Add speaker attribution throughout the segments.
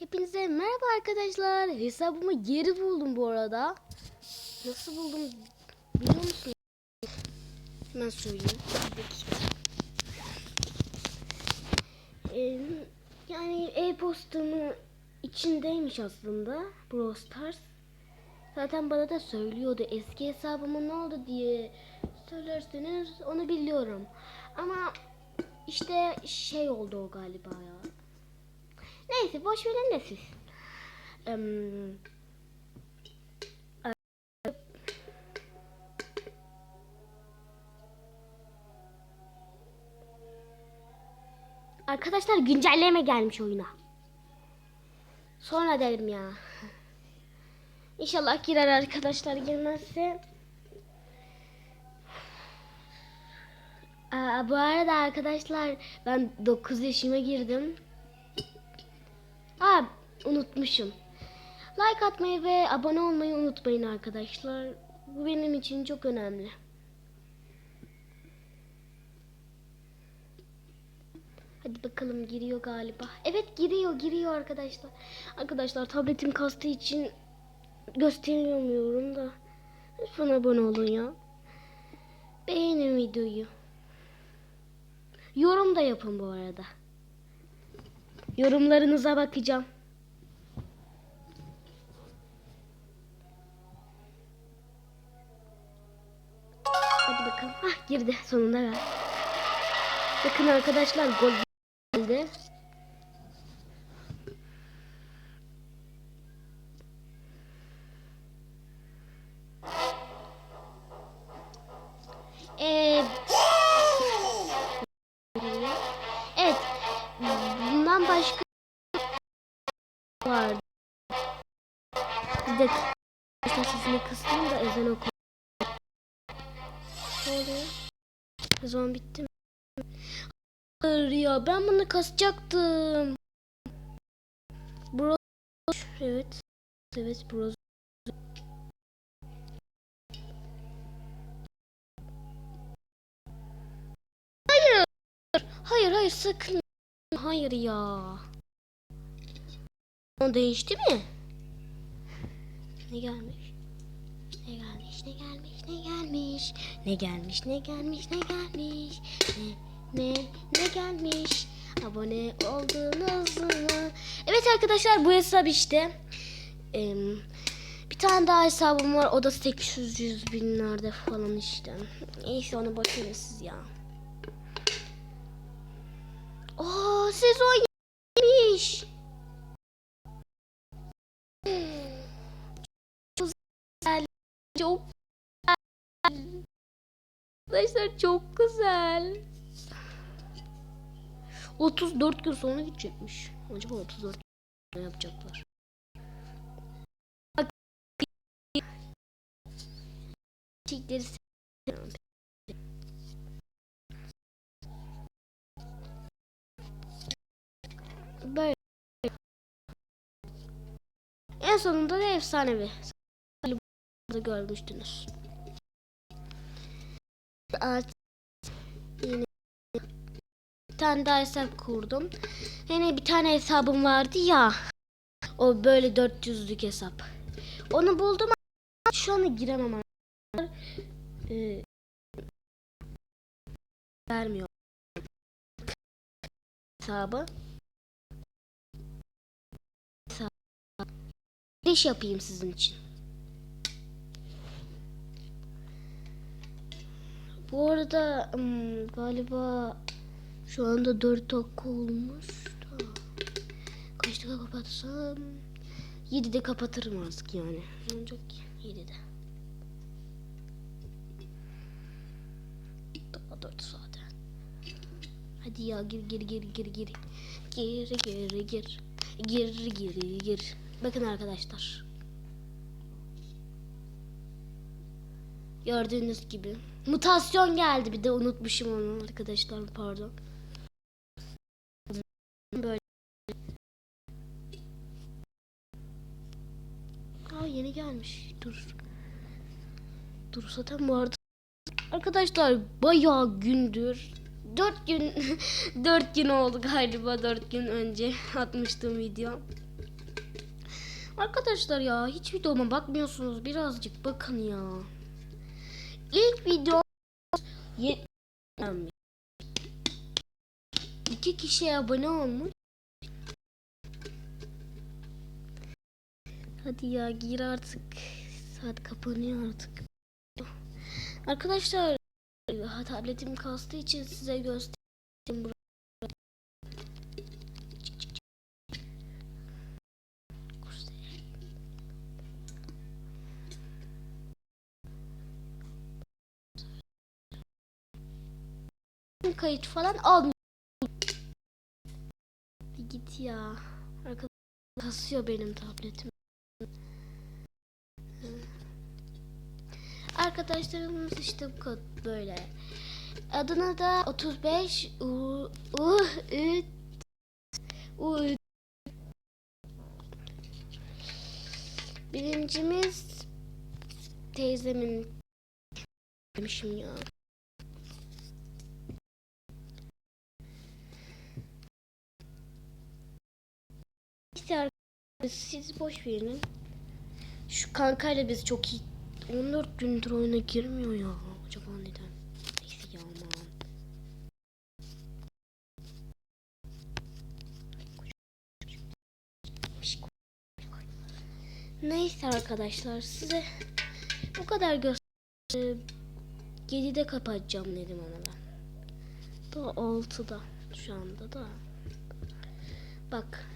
Speaker 1: Hepinize merhaba arkadaşlar. Hesabımı geri buldum bu arada. Nasıl buldum biliyor musun? Hemen söyleyeyim. Yani e-postamın içindeymiş aslında Brawl Stars. Zaten bana da söylüyordu eski hesabıma ne oldu diye söylerseniz onu biliyorum. Ama işte şey oldu o galiba ya. Neyse boş verin de siz. Em, Arkadaşlar güncelleme gelmiş oyuna. Sonra derim ya. İnşallah girer arkadaşlar girmezse. Aa, bu arada arkadaşlar ben 9 yaşıma girdim. Aa unutmuşum. Like atmayı ve abone olmayı unutmayın arkadaşlar. Bu benim için çok önemli. Hadi bakalım giriyor galiba. Evet giriyor giriyor arkadaşlar. Arkadaşlar tabletim kastığı için gösteremiyorum da. Lütfen abone olun ya. Beğenin videoyu. Yorum da yapın bu arada. Yorumlarınıza bakacağım. Hadi bakalım. Hah girdi sonunda. Bakın arkadaşlar gol geldi. Sesini kıstım da ezan oku. Ne oluyor? Ezan bitti mi? Hayır ya ben bunu kasacaktım. Bro evet. Evet bro. Hayır. Hayır hayır sakın. Hayır ya. O değişti mi? Ne gelmiş? Ne gelmiş? Ne gelmiş? Ne gelmiş? Ne gelmiş? Ne gelmiş? Ne gelmiş? Ne ne ne gelmiş? Abone oldunuz mu? Evet arkadaşlar bu hesap işte. Em, bir tane daha hesabım var. O da 800 binlerde falan işte. Neyse onu boş verin siz ya. Oo sezon yemiş. Çok güzel. Çok güzel. Arkadaşlar çok güzel. 34 gün sonra gidecekmiş. Acaba 34 gün ne yapacaklar? Çiçekleri. Böyle. En sonunda da efsanevi. Burada görmüştünüz. Yine bir tane daha hesap kurdum. Hani bir tane hesabım vardı ya. O böyle 400'lük hesap. Onu buldum ama şu anda giremem arkadaşlar. Ee, vermiyor hesabı. Hesabı. Giriş yapayım sizin için. Bu arada ım, galiba şu anda 4 dakika olmuş da. Kaç dakika kapatsam? 7'de kapatırım artık yani. Ki? 7'de. Daha 4 zaten. Hadi ya gir gir gir gir gir. Gir gir gir. Gir gir gir. Bakın arkadaşlar. Gördüğünüz gibi. Mutasyon geldi bir de unutmuşum onu arkadaşlar pardon. Böyle. Aa yeni gelmiş. Dur. Dur zaten arada. Arkadaşlar bayağı gündür. Dört gün dört gün oldu galiba dört gün önce atmıştım video. Arkadaşlar ya hiç videoma bakmıyorsunuz. Birazcık bakın ya. İlk video. İki kişi abone olmuş. Hadi ya gir artık. Saat kapanıyor artık. Arkadaşlar tabletim kastığı için size göstereyim. Kayıt falan almıyor. Bir git ya. Arkadaşlar kasıyor benim tabletim. Arkadaşlarımız işte bu kadar böyle. Adına da 35 u u ü u ü- Birincimiz teyzemin demişim ya. Neyse arkadaşlar, siz boş verin. Şu kankayla biz çok iyi 14 gündür oyuna girmiyor ya. Acaba neden? Neyse ya aman. Neyse arkadaşlar size bu kadar göster. 7'de kapatacağım dedim ama ben. Daha 6'da şu anda da. Bak.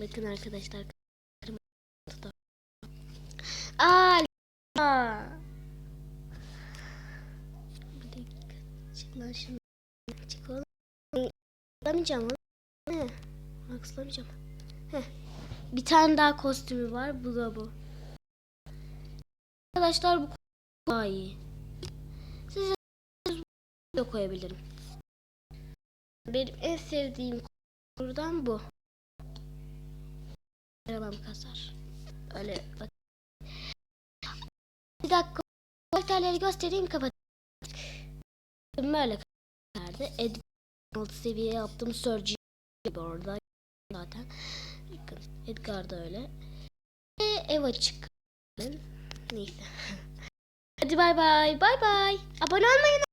Speaker 1: Bakın arkadaşlar. Aa. Bir dakika. Çık lan oğlum. Ne? Aklamayacağım. Heh. Bir tane daha kostümü var. Bu da bu. Arkadaşlar bu daha iyi. Size de koyabilirim. Benim en sevdiğim buradan bu. Arabam kasar. Öyle bak. Bir dakika. Karakterleri göstereyim kapat. Böyle karakterdi. Ed 6 seviye yaptım. Surgery gibi orada zaten. Edgar da öyle. Ve Eva çık. Neyse. Hadi bay bay. Bay bay. Abone olmayı